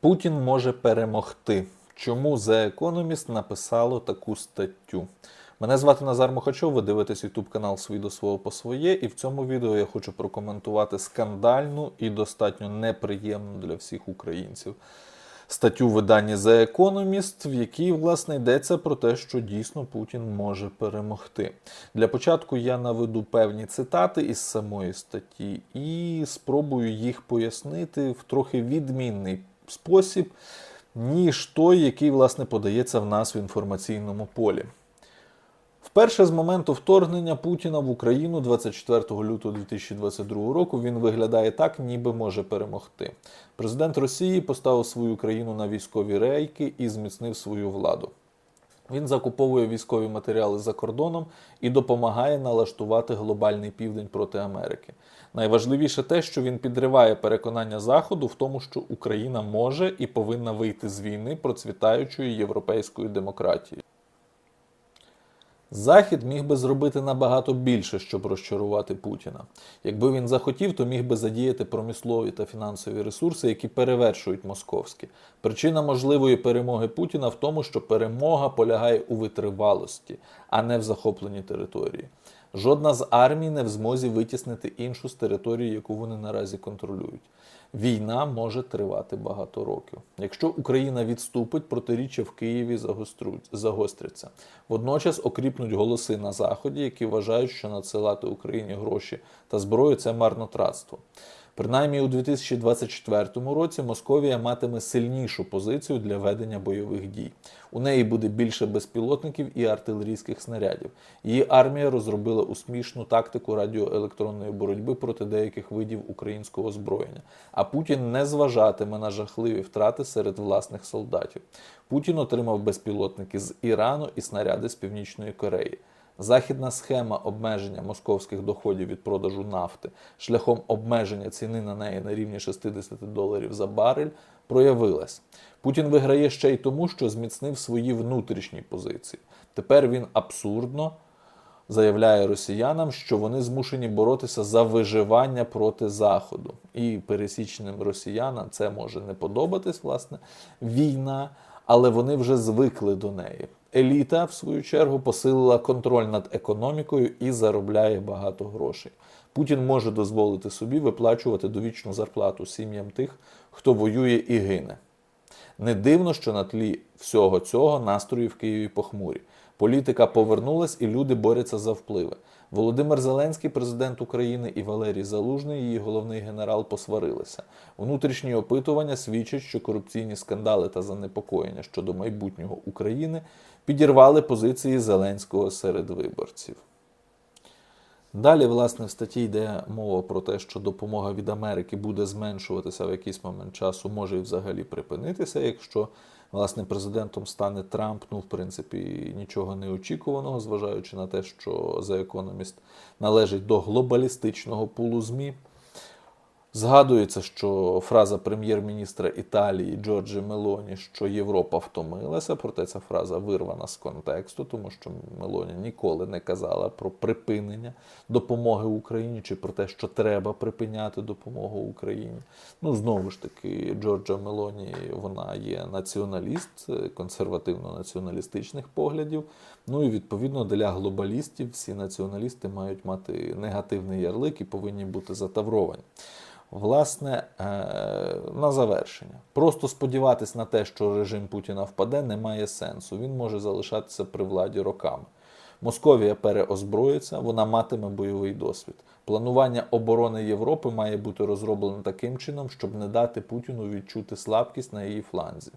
Путін може перемогти. Чому The Economist написало таку статтю? Мене звати Назар Мохачов, ви дивитесь YouTube канал «Свій до свого по своє, і в цьому відео я хочу прокоментувати скандальну і достатньо неприємну для всіх українців статтю в виданні The Economist, в якій власне йдеться про те, що дійсно Путін може перемогти. Для початку я наведу певні цитати із самої статті і спробую їх пояснити в трохи відмінний спосіб, ніж той, який власне подається в нас в інформаційному полі. Вперше з моменту вторгнення Путіна в Україну 24 лютого 2022 року він виглядає так, ніби може перемогти. Президент Росії поставив свою країну на військові рейки і зміцнив свою владу. Він закуповує військові матеріали за кордоном і допомагає налаштувати глобальний південь проти Америки. Найважливіше те, що він підриває переконання Заходу в тому, що Україна може і повинна вийти з війни процвітаючої європейської демократії. Захід міг би зробити набагато більше, щоб розчарувати Путіна. Якби він захотів, то міг би задіяти промислові та фінансові ресурси, які перевершують московські. Причина можливої перемоги Путіна в тому, що перемога полягає у витривалості, а не в захопленні території. Жодна з армій не в змозі витіснити іншу з території, яку вони наразі контролюють. Війна може тривати багато років. Якщо Україна відступить, протиріччя в Києві загостряться. Водночас окріпнуть голоси на Заході, які вважають, що надсилати Україні гроші та зброю це марнотратство. Принаймні у 2024 році Московія матиме сильнішу позицію для ведення бойових дій. У неї буде більше безпілотників і артилерійських снарядів. Її армія розробила успішну тактику радіоелектронної боротьби проти деяких видів українського озброєння. А Путін не зважатиме на жахливі втрати серед власних солдатів. Путін отримав безпілотники з Ірану і снаряди з Північної Кореї. Західна схема обмеження московських доходів від продажу нафти шляхом обмеження ціни на неї на рівні 60 доларів за барель проявилась. Путін виграє ще й тому, що зміцнив свої внутрішні позиції. Тепер він абсурдно заявляє росіянам, що вони змушені боротися за виживання проти Заходу. І пересічним росіянам це може не подобатись, власне, війна, але вони вже звикли до неї. Еліта, в свою чергу, посилила контроль над економікою і заробляє багато грошей. Путін може дозволити собі виплачувати довічну зарплату сім'ям тих, хто воює і гине. Не дивно, що на тлі всього цього настрої в Києві похмурі. Політика повернулась і люди борються за впливи. Володимир Зеленський, президент України, і Валерій Залужний, її головний генерал, посварилися. Внутрішні опитування свідчать, що корупційні скандали та занепокоєння щодо майбутнього України підірвали позиції Зеленського серед виборців. Далі, власне, в статті йде мова про те, що допомога від Америки буде зменшуватися в якийсь момент часу, може і взагалі припинитися, якщо власне президентом стане Трамп. Ну, в принципі, нічого неочікуваного, зважаючи на те, що The Economist належить до глобалістичного пулу ЗМІ. Згадується, що фраза прем'єр-міністра Італії Джорджі Мелоні, що Європа втомилася, проте ця фраза вирвана з контексту, тому що Мелоні ніколи не казала про припинення допомоги Україні чи про те, що треба припиняти допомогу Україні. Ну знову ж таки, Джорджа Мелоні вона є націоналіст консервативно-націоналістичних поглядів. Ну і відповідно для глобалістів всі націоналісти мають мати негативний ярлик і повинні бути затавровані. Власне, е, на завершення. Просто сподіватись на те, що режим Путіна впаде, немає сенсу. Він може залишатися при владі роками. Московія переозброїться, вона матиме бойовий досвід. Планування оборони Європи має бути розроблене таким чином, щоб не дати Путіну відчути слабкість на її фланзі.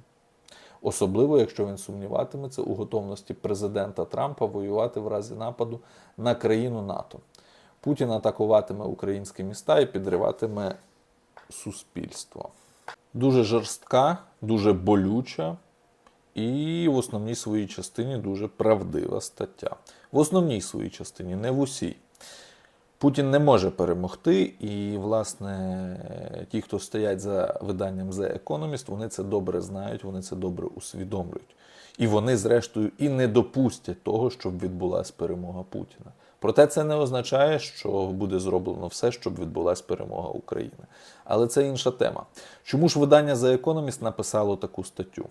Особливо, якщо він сумніватиметься у готовності президента Трампа воювати в разі нападу на країну НАТО. Путін атакуватиме українські міста і підриватиме суспільство. Дуже жорстка, дуже болюча і в основній своїй частині дуже правдива стаття. В основній своїй частині, не в усій. Путін не може перемогти, і, власне, ті, хто стоять за виданням The Economist, вони це добре знають, вони це добре усвідомлюють. І вони, зрештою, і не допустять того, щоб відбулася перемога Путіна. Проте це не означає, що буде зроблено все, щоб відбулася перемога України. Але це інша тема. Чому ж видання The Economist написало таку статтю?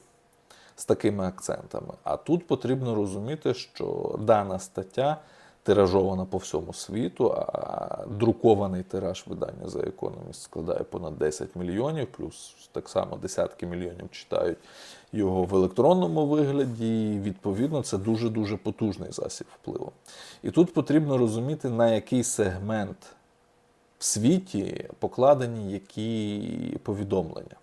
з такими акцентами. А тут потрібно розуміти, що дана стаття тиражована по всьому світу, а друкований тираж видання за Economist складає понад 10 мільйонів, плюс так само десятки мільйонів читають його в електронному вигляді. І, відповідно, це дуже-дуже потужний засіб впливу. І тут потрібно розуміти, на який сегмент в світі покладені які повідомлення.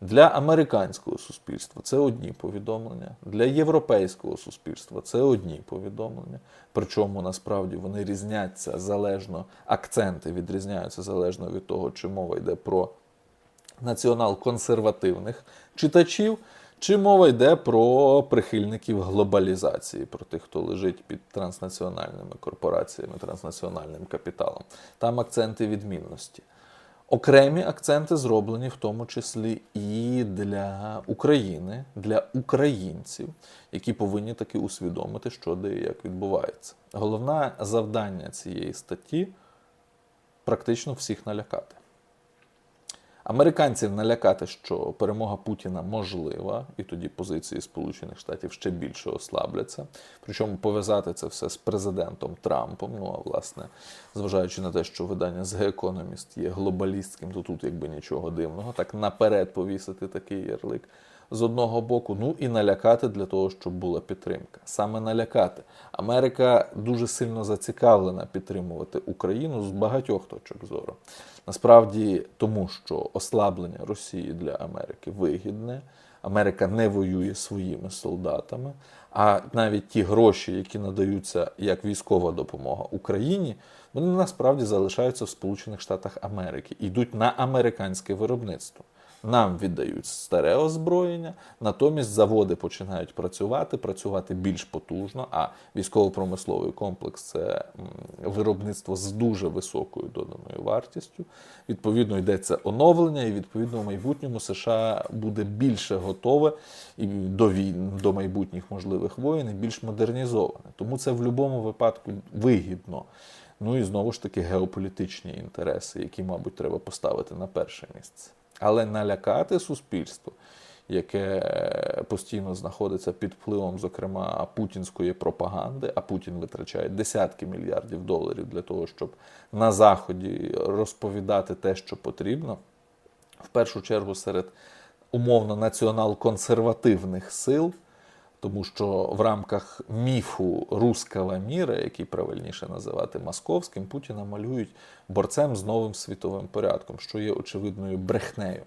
Для американського суспільства це одні повідомлення, для європейського суспільства це одні повідомлення. Причому насправді вони різняться залежно, акценти відрізняються залежно від того, чи мова йде про націонал-консервативних читачів, чи мова йде про прихильників глобалізації, про тих, хто лежить під транснаціональними корпораціями, транснаціональним капіталом. Там акценти відмінності. Окремі акценти зроблені в тому числі і для України, для українців, які повинні таки усвідомити, що де і як відбувається. Головне завдання цієї статті практично всіх налякати. Американців налякати, що перемога Путіна можлива, і тоді позиції Сполучених Штатів ще більше ослабляться. Причому пов'язати це все з президентом Трампом. Ну а власне, зважаючи на те, що видання The Economist є глобалістським, то тут якби нічого дивного. Так наперед повісити такий ярлик з одного боку, ну і налякати для того, щоб була підтримка. Саме налякати. Америка дуже сильно зацікавлена підтримувати Україну з багатьох точок зору. Насправді, тому що ослаблення Росії для Америки вигідне. Америка не воює своїми солдатами, а навіть ті гроші, які надаються як військова допомога Україні, вони насправді залишаються в Сполучених Штатах Америки, йдуть на американське виробництво. Нам віддають старе озброєння, натомість заводи починають працювати, працювати більш потужно. А військово-промисловий комплекс це виробництво з дуже високою доданою вартістю. Відповідно, йдеться оновлення, і відповідно в майбутньому США буде більше готове і до війн, до майбутніх можливих воєн, і більш модернізоване. Тому це в будь-якому випадку вигідно. Ну і знову ж таки геополітичні інтереси, які, мабуть, треба поставити на перше місце. Але налякати суспільство, яке постійно знаходиться під впливом, зокрема, путінської пропаганди, а Путін витрачає десятки мільярдів доларів для того, щоб на Заході розповідати те, що потрібно, в першу чергу серед умовно націонал-консервативних сил. Тому що в рамках міфу руского міра, який правильніше називати московським, Путіна малюють борцем з новим світовим порядком, що є очевидною брехнею.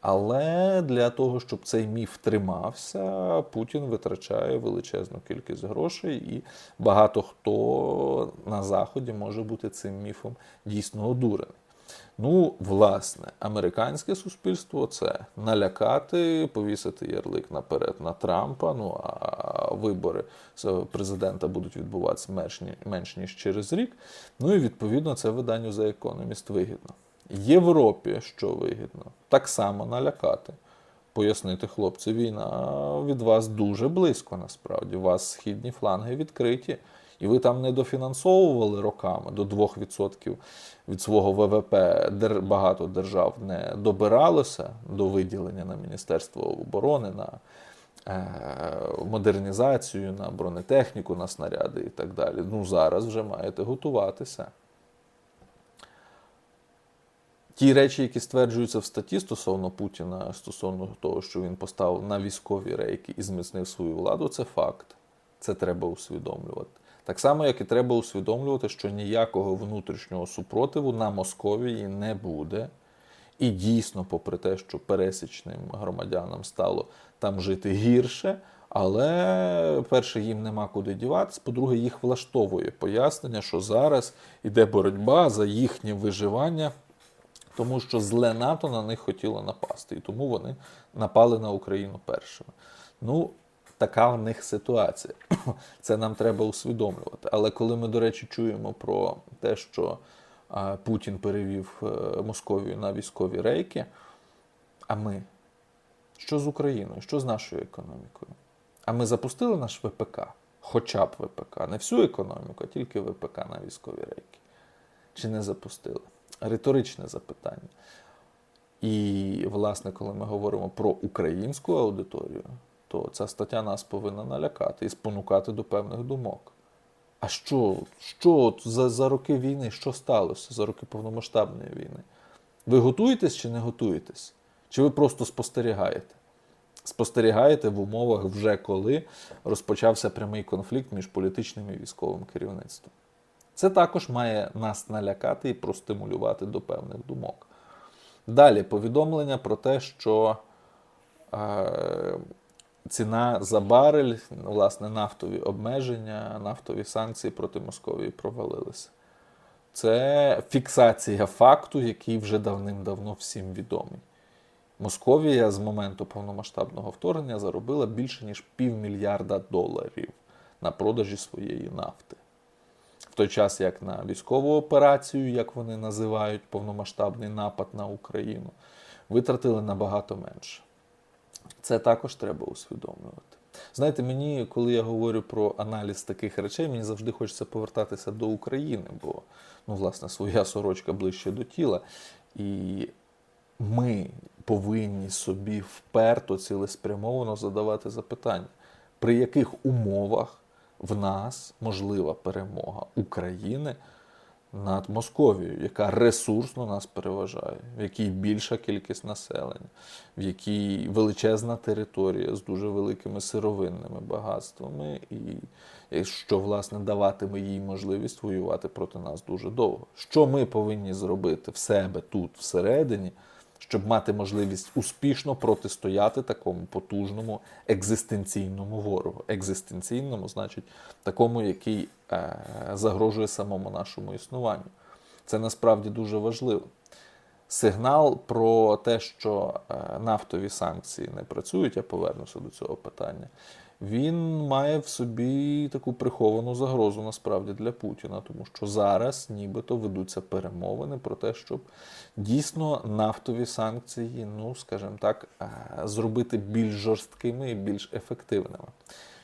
Але для того, щоб цей міф тримався, Путін витрачає величезну кількість грошей, і багато хто на Заході може бути цим міфом дійсно одурений. Ну, власне, американське суспільство це налякати, повісити ярлик наперед на Трампа. Ну а вибори президента будуть відбуватися менш, менш ніж через рік. Ну і відповідно це виданню за економіст вигідно. Європі, що вигідно, так само налякати. Пояснити, хлопці, війна від вас дуже близько, насправді. У вас східні фланги відкриті. І ви там не дофінансовували роками до 2% від свого ВВП. Багато держав не добиралося до виділення на Міністерство оборони, на е, модернізацію, на бронетехніку, на снаряди і так далі. Ну зараз вже маєте готуватися. Ті речі, які стверджуються в статті стосовно Путіна, стосовно того, що він поставив на військові рейки і зміцнив свою владу, це факт. Це треба усвідомлювати. Так само, як і треба усвідомлювати, що ніякого внутрішнього супротиву на Московії не буде. І дійсно, попри те, що пересічним громадянам стало там жити гірше, але перше, їм нема куди діватися, по-друге, їх влаштовує пояснення, що зараз іде боротьба за їхнє виживання, тому що зле НАТО на них хотіло напасти, і тому вони напали на Україну першими. Ну, така в них ситуація. Це нам треба усвідомлювати. Але коли ми, до речі, чуємо про те, що Путін перевів е, Московію на військові рейки, а ми що з Україною, що з нашою економікою? А ми запустили наш ВПК. хоча б ВПК, не всю економіку, а тільки ВПК на військові рейки? Чи не запустили? Риторичне запитання. І, власне, коли ми говоримо про українську аудиторію, то ця стаття нас повинна налякати і спонукати до певних думок. А що, що за, за роки війни, що сталося за роки повномасштабної війни? Ви готуєтесь чи не готуєтесь? Чи ви просто спостерігаєте? Спостерігаєте в умовах вже коли розпочався прямий конфлікт між політичним і військовим керівництвом. Це також має нас налякати і простимулювати до певних думок. Далі повідомлення про те, що е, ціна за барель, власне, нафтові обмеження, нафтові санкції проти Московії провалилися. Це фіксація факту, який вже давним-давно всім відомий. Московія з моменту повномасштабного вторгнення заробила більше ніж півмільярда доларів на продажі своєї нафти. В той час, як на військову операцію, як вони називають повномасштабний напад на Україну, витратили набагато менше. Це також треба усвідомлювати. Знаєте, мені, коли я говорю про аналіз таких речей, мені завжди хочеться повертатися до України, бо, ну, власне, своя сорочка ближче до тіла. І ми повинні собі вперто цілеспрямовано задавати запитання, при яких умовах в нас можлива перемога України над Московією, яка ресурсно нас переважає, в якій більша кількість населення, в якій величезна територія з дуже великими сировинними багатствами, і що власне даватиме їй можливість воювати проти нас дуже довго. Що ми повинні зробити в себе тут, всередині? Щоб мати можливість успішно протистояти такому потужному екзистенційному ворогу. Екзистенційному, значить, такому, який е, загрожує самому нашому існуванню. Це насправді дуже важливо. Сигнал про те, що е, нафтові санкції не працюють, я повернуся до цього питання. Він має в собі таку приховану загрозу насправді для Путіна, тому що зараз нібито ведуться перемовини про те, щоб дійсно нафтові санкції, ну скажімо так, е, зробити більш жорсткими і більш ефективними.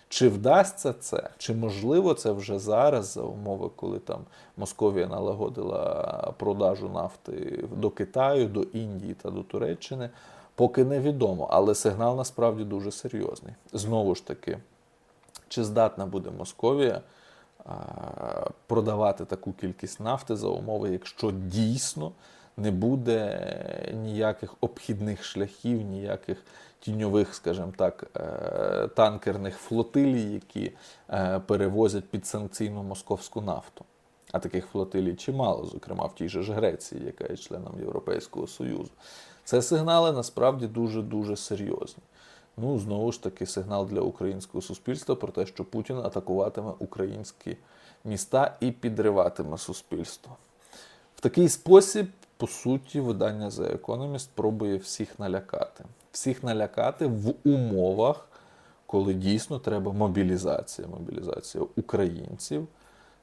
Чи вдасться це, чи можливо це вже зараз за умови, коли там Московія налагодила продажу нафти до Китаю, до Індії та до Туреччини? Поки невідомо, але сигнал насправді дуже серйозний. Знову ж таки, чи здатна буде Московія продавати таку кількість нафти за умови, якщо дійсно не буде ніяких обхідних шляхів, ніяких тіньових, скажімо так, е, танкерних флотилій, які е, перевозять підсанкційну московську нафту. А таких флотилій чимало, зокрема в тій же ж Греції, яка є членом Європейського Союзу. Це сигнали насправді дуже-дуже серйозні. Ну, знову ж таки, сигнал для українського суспільства про те, що Путін атакуватиме українські міста і підриватиме суспільство. В такий спосіб, по суті, видання The Economist пробує всіх налякати. Всіх налякати в умовах, коли дійсно треба мобілізація, мобілізація українців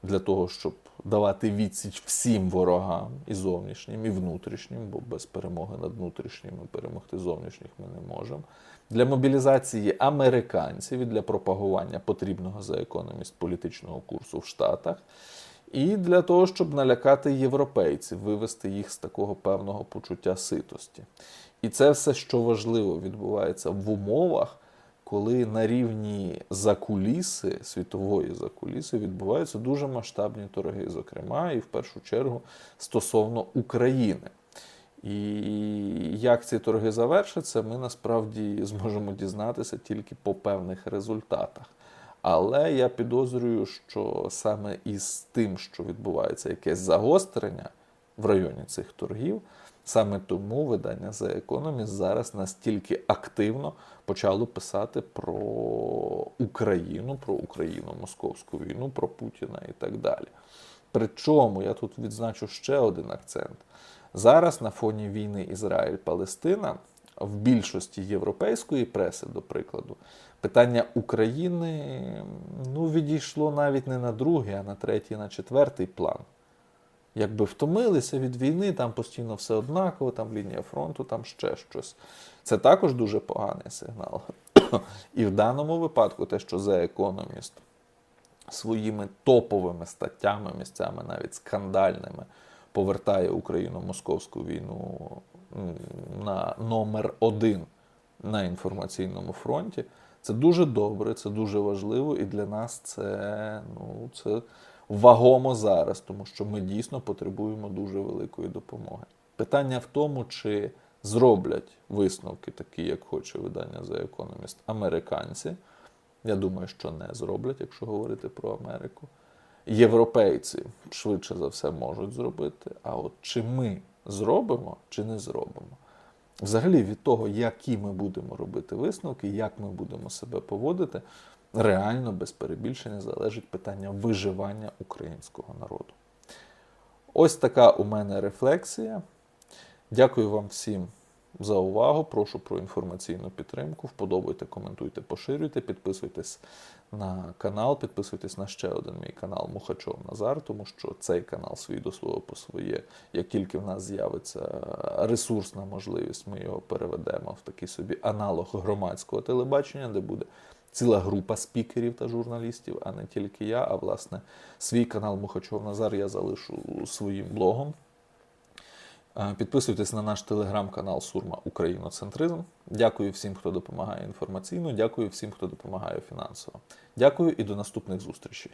для того, щоб давати відсіч всім ворогам, і зовнішнім, і внутрішнім, бо без перемоги над внутрішніми перемогти зовнішніх ми не можемо. Для мобілізації американців і для пропагування потрібного за економіст політичного курсу в Штатах. І для того, щоб налякати європейців, вивести їх з такого певного почуття ситості. І це все, що важливо, відбувається в умовах, коли на рівні закуліси, світової закуліси, відбуваються дуже масштабні торги, зокрема, і в першу чергу стосовно України. І як ці торги завершаться, ми насправді зможемо дізнатися тільки по певних результатах. Але я підозрюю, що саме із тим, що відбувається якесь загострення в районі цих торгів, саме тому видання The Economist зараз настільки активно почало писати про Україну, про Україну-московську війну, про Путіна і так далі. Причому я тут відзначу ще один акцент. Зараз на фоні війни Ізраїль-Палестина в більшості європейської преси, до прикладу, питання України ну, відійшло навіть не на другий, а на третій, на четвертий план. Якби втомилися від війни, там постійно все однаково, там лінія фронту, там ще щось. Це також дуже поганий сигнал. І в даному випадку те, що The Economist своїми топовими статтями, місцями навіть скандальними, повертає Україну московську війну на номер один на інформаційному фронті. Це дуже добре, це дуже важливо, і для нас це, ну, це вагомо зараз, тому що ми дійсно потребуємо дуже великої допомоги. Питання в тому, чи зроблять висновки, такі, як хоче видання The Economist, американці. Я думаю, що не зроблять, якщо говорити про Америку. Європейці швидше за все можуть зробити. А от чи ми зробимо, чи не зробимо? Взагалі від того, які ми будемо робити висновки, як ми будемо себе поводити, реально без перебільшення залежить питання виживання українського народу. Ось така у мене рефлексія. Дякую вам всім за увагу. Прошу про інформаційну підтримку. Вподобайте, коментуйте, поширюйте, підписуйтесь на канал, підписуйтесь на ще один мій канал Мухачов Назар, тому що цей канал свій до свого по своє. Як тільки в нас з'явиться ресурсна можливість, ми його переведемо в такий собі аналог громадського телебачення, де буде ціла група спікерів та журналістів, а не тільки я. А власне свій канал Мухачов Назар я залишу своїм блогом. Е, Підписуйтесь на наш телеграм-канал Сурма Україноцентризм. Дякую всім, хто допомагає інформаційно. Дякую всім, хто допомагає фінансово. Дякую і до наступних зустрічей.